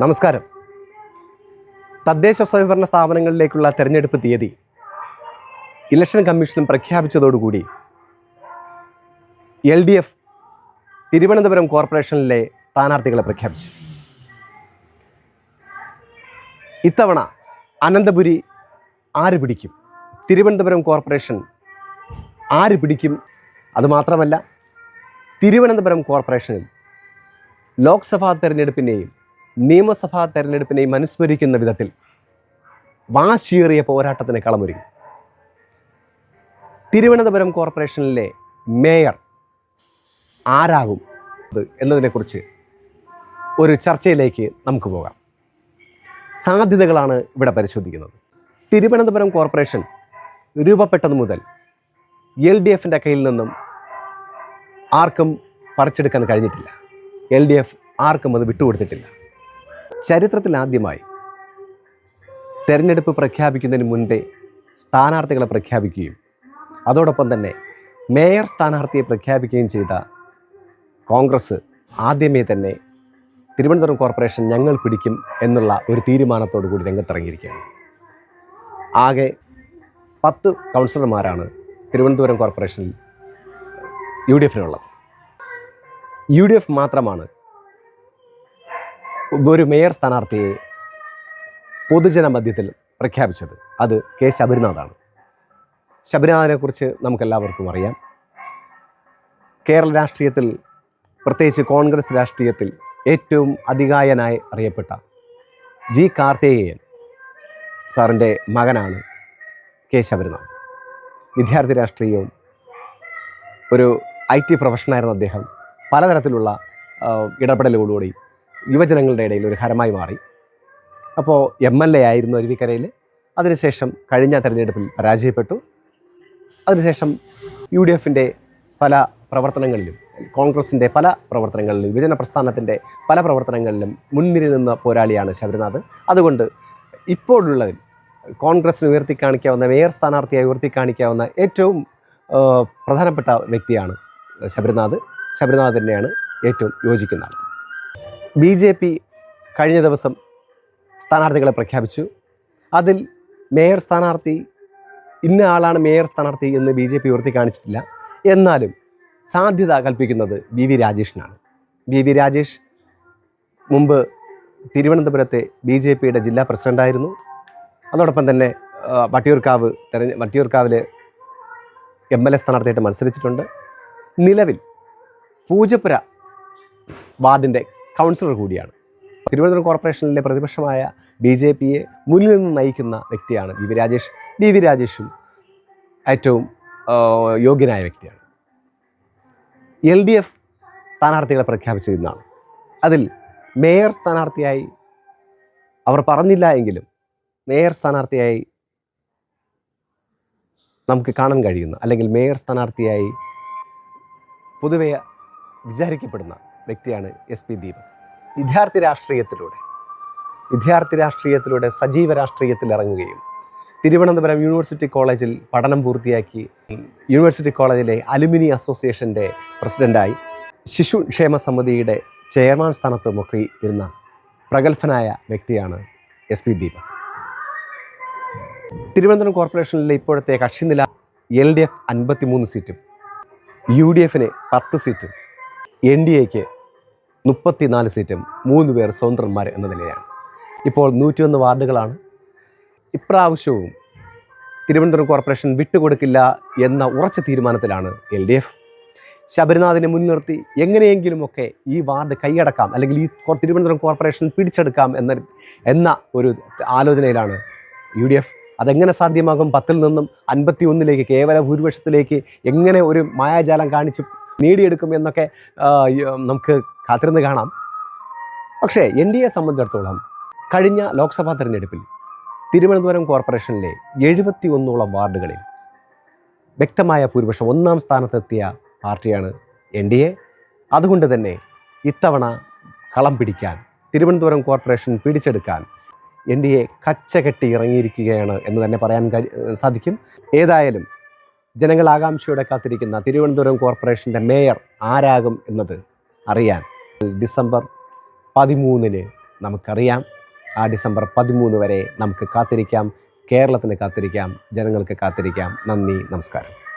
നമസ്കാരം. തദ്ദേശ സ്വയംഭരണ സ്ഥാപനങ്ങളിലേക്കുള്ള തെരഞ്ഞെടുപ്പ് തീയതി ഇലക്ഷൻ കമ്മീഷൻ പ്രഖ്യാപിച്ചതോടുകൂടി എൽ ഡി എഫ് തിരുവനന്തപുരം കോർപ്പറേഷനിലെ സ്ഥാനാർത്ഥികളെ പ്രഖ്യാപിച്ചു. ഇത്തവണ അനന്തപുരി ആര് പിടിക്കും? തിരുവനന്തപുരം കോർപ്പറേഷൻ ആര് പിടിക്കും? അതുമാത്രമല്ല തിരുവനന്തപുരം കോർപ്പറേഷനിൽ ലോക്സഭാ തെരഞ്ഞെടുപ്പിനെയും നിയമസഭാ തെരഞ്ഞെടുപ്പിനെയും അനുസ്മരിക്കുന്ന വിധത്തിൽ വാശിയേറിയ പോരാട്ടത്തിന് കളമൊരുങ്ങി. തിരുവനന്തപുരം കോർപ്പറേഷനിലെ മേയർ ആരാകും എന്നതിനെക്കുറിച്ച് ഒരു ചർച്ചയിലേക്ക് നമുക്ക് പോകാം. സാധ്യതകളാണ് ഇവിടെ പരിശോധിക്കുന്നത്. തിരുവനന്തപുരം കോർപ്പറേഷൻ രൂപപ്പെട്ടതു മുതൽ എൽ ഡി എഫിന്റെ കയ്യിൽ നിന്നും ആർക്കും പറിച്ചെടുക്കാൻ കഴിഞ്ഞിട്ടില്ല. എൽ ഡി എഫ് ആർക്കും അത് വിട്ടുകൊടുത്തിട്ടില്ല. ചരിത്രത്തിൽ ആദ്യമായി തെരഞ്ഞെടുപ്പ് പ്രഖ്യാപിക്കുന്നതിന് മുൻപേ സ്ഥാനാർത്ഥികളെ പ്രഖ്യാപിക്കുകയും അതോടൊപ്പം തന്നെ മേയർ സ്ഥാനാർത്ഥിയെ പ്രഖ്യാപിക്കുകയും ചെയ്ത കോൺഗ്രസ് ആദ്യമേ തന്നെ തിരുവനന്തപുരം കോർപ്പറേഷൻ ഞങ്ങൾ പിടിക്കും എന്നുള്ള ഒരു തീരുമാനത്തോടു കൂടി രംഗത്തിറങ്ങിയിരിക്കുകയാണ്. ആകെ പത്ത് കൗൺസിലർമാരാണ് തിരുവനന്തപുരം കോർപ്പറേഷനിൽ യു ഡി എഫിനുള്ളത്. യു ഡി എഫ് മാത്രമാണ് ഒരു മേയർ സ്ഥാനാർത്ഥിയെ പൊതുജന മധ്യത്തിൽ പ്രഖ്യാപിച്ചത് അത് കെ ശബരിനാഥാണ്. ശബരിനാഥിനെക്കുറിച്ച് നമുക്കെല്ലാവർക്കും അറിയാം. കേരള രാഷ്ട്രീയത്തിൽ പ്രത്യേകിച്ച് കോൺഗ്രസ് രാഷ്ട്രീയത്തിൽ ഏറ്റവും അധികായനായി അറിയപ്പെട്ട ജി കാർത്തികേയൻ സാറിന്റെ മകനാണ് കെ ശബരിനാഥ്. വിദ്യാർത്ഥി രാഷ്ട്രീയവും ഒരു ഐ ടി പ്രൊഫഷനായിരുന്ന അദ്ദേഹം. പലതരത്തിലുള്ള ഇടപെടലുകളോടുകൂടി യുവജനങ്ങളുടെ ഇടയിൽ ഒരു ഹരമായി മാറി. അപ്പോൾ എം എൽ എ ആയിരുന്നു അരുവിക്കരയിൽ അതിനുശേഷം കഴിഞ്ഞ തെരഞ്ഞെടുപ്പിൽ പരാജയപ്പെട്ടു. അതിനുശേഷം യു ഡി എഫിന്റെ പല പ്രവർത്തനങ്ങളിലും കോൺഗ്രസിന്റെ പല പ്രവർത്തനങ്ങളിലും യുവജന പ്രസ്ഥാനത്തിന്റെ പല പ്രവർത്തനങ്ങളിലും മുൻനിര നിന്ന പോരാളിയാണ് ശബരിനാഥ്. അതുകൊണ്ട് ഇപ്പോഴുള്ളതിൽ കോൺഗ്രസിന് ഉയർത്തി കാണിക്കാവുന്ന മേയർ സ്ഥാനാർത്ഥിയായി ഉയർത്തി കാണിക്കാവുന്ന ഏറ്റവും പ്രധാനപ്പെട്ട വ്യക്തിയാണ് ശബരിനാഥ്. ശബരിനാഥ് തന്നെയാണ് ഏറ്റവും യോജിക്കുന്ന ആൾ. ബി ജെ പി കഴിഞ്ഞ ദിവസം സ്ഥാനാർത്ഥികളെ പ്രഖ്യാപിച്ചു. അതിൽ മേയർ സ്ഥാനാർത്ഥി ഇന്ന ആളാണ് മേയർ സ്ഥാനാർത്ഥി എന്ന് ബി ജെ പി ഉയർത്തി കാണിച്ചിട്ടില്ല. എന്നാലും സാധ്യത കൽപ്പിക്കുന്നത് ബി വി രാജേഷിനാണ്. ബി വി രാജേഷ് മുമ്പ് തിരുവനന്തപുരത്തെ ബി ജെ പിയുടെ ജില്ലാ പ്രസിഡന്റായിരുന്നു അതോടൊപ്പം തന്നെ വട്ടിയൂർക്കാവ് തെരഞ്ഞ വട്ടിയൂർക്കാവിലെ എം എൽ എ സ്ഥാനാർത്ഥിയായിട്ട് മത്സരിച്ചിട്ടുണ്ട്. നിലവിൽ പൂജപ്പുര വാർഡിന്റെ കൗൺസിലർ കൂടിയാണ്. തിരുവനന്തപുരം കോർപ്പറേഷനിലെ പ്രതിപക്ഷമായ ബി ജെ പിയെ മുന്നിൽ നിന്ന് നയിക്കുന്ന വ്യക്തിയാണ് B V Rajesh. B V രാജേഷും ഏറ്റവും യോഗ്യനായ വ്യക്തിയാണ്. എൽ ഡി എഫ് സ്ഥാനാർത്ഥികളെ പ്രഖ്യാപിച്ചിരുന്നതാണ് അതിൽ മേയർ സ്ഥാനാർത്ഥിയായി അവർ പറഞ്ഞില്ല എങ്കിലും മേയർ സ്ഥാനാർത്ഥിയായി നമുക്ക് കാണാൻ കഴിയുന്ന അല്ലെങ്കിൽ മേയർ സ്ഥാനാർത്ഥിയായി പൊതുവെ വിചാരിക്കപ്പെടുന്ന വ്യക്തിയാണ് എസ് പി ദീപൻ വിദ്യാർത്ഥി രാഷ്ട്രീയത്തിലൂടെ വിദ്യാർത്ഥി രാഷ്ട്രീയത്തിലൂടെ സജീവ രാഷ്ട്രീയത്തിൽ ഇറങ്ങുകയും തിരുവനന്തപുരം യൂണിവേഴ്സിറ്റി കോളേജിൽ പഠനം പൂർത്തിയാക്കി യൂണിവേഴ്സിറ്റി കോളേജിലെ അലുമിനി അസോസിയേഷന്റെ പ്രസിഡന്റായി ശിശുക്ഷേമ സമിതിയുടെ ചെയർമാൻ സ്ഥാനത്തുമൊക്കെ ഇരുന്ന പ്രഗത്ഭനായ വ്യക്തിയാണ് എസ് പി ദീപ തിരുവനന്തപുരം കോർപ്പറേഷനിലെ ഇപ്പോഴത്തെ കക്ഷിനില എൽ ഡി എഫ് അൻപത്തിമൂന്ന് സീറ്റും യു ഡി എഫിന് പത്ത് സീറ്റും എൻ ഡി എക്ക് മുപ്പത്തിനാല് സീറ്റും മൂന്ന് പേർ സ്വതന്ത്രന്മാർ എന്ന നിലയാണ് ഇപ്പോൾ നൂറ്റിയൊന്ന് വാർഡുകളാണ്. ഇപ്രാവശ്യവും തിരുവനന്തപുരം കോർപ്പറേഷൻ വിട്ടുകൊടുക്കില്ല എന്ന ഉറച്ച തീരുമാനത്തിലാണ് എൽ ഡി എഫ്. ശബരിനാഥിനെ മുൻനിർത്തി എങ്ങനെയെങ്കിലുമൊക്കെ ഈ വാർഡ് കൈയടക്കാം അല്ലെങ്കിൽ ഈ തിരുവനന്തപുരം കോർപ്പറേഷൻ പിടിച്ചെടുക്കാം എന്ന എന്ന ഒരു ആലോചനയിലാണ് യു ഡി എഫ്. അതെങ്ങനെ സാധ്യമാകും? പത്തിൽ നിന്നും അൻപത്തി ഒന്നിലേക്ക് കേവല ഭൂരിപക്ഷത്തിലേക്ക് എങ്ങനെ ഒരു മായാജാലം കാണിച്ച് നേടിയെടുക്കും എന്നൊക്കെ നമുക്ക് കാത്തിരുന്ന് കാണാം. പക്ഷേ എൻ ഡി എ സംബന്ധിച്ചിടത്തോളം കഴിഞ്ഞ ലോക്സഭാ തെരഞ്ഞെടുപ്പിൽ തിരുവനന്തപുരം കോർപ്പറേഷനിലെ എഴുപത്തി ഒന്നോളം വാർഡുകളിൽ വ്യക്തമായ ഭൂരിപക്ഷം ഒന്നാം സ്ഥാനത്തെത്തിയ പാർട്ടിയാണ് എൻ ഡി എ. അതുകൊണ്ട് തന്നെ ഇത്തവണ കളം പിടിക്കാൻ തിരുവനന്തപുരം കോർപ്പറേഷൻ പിടിച്ചെടുക്കാൻ എൻ ഡി എ കച്ചകെട്ടി ഇറങ്ങിയിരിക്കുകയാണ് എന്ന് തന്നെ പറയാൻ സാധിക്കും. ഏതായാലും ജനങ്ങൾ ആകാംക്ഷയോടെ കാത്തിരിക്കുന്ന തിരുവനന്തപുരം കോർപ്പറേഷന്റെ മേയർ ആരാകും എന്നത് അറിയാൻ ഡിസംബർ പതിമൂന്നിന് നമുക്കറിയാം. ആ ഡിസംബർ പതിമൂന്ന് വരെ നമുക്ക് കാത്തിരിക്കാം. കേരളത്തിന് കാത്തിരിക്കാം. ജനങ്ങൾക്ക് കാത്തിരിക്കാം. നന്ദി നമസ്കാരം.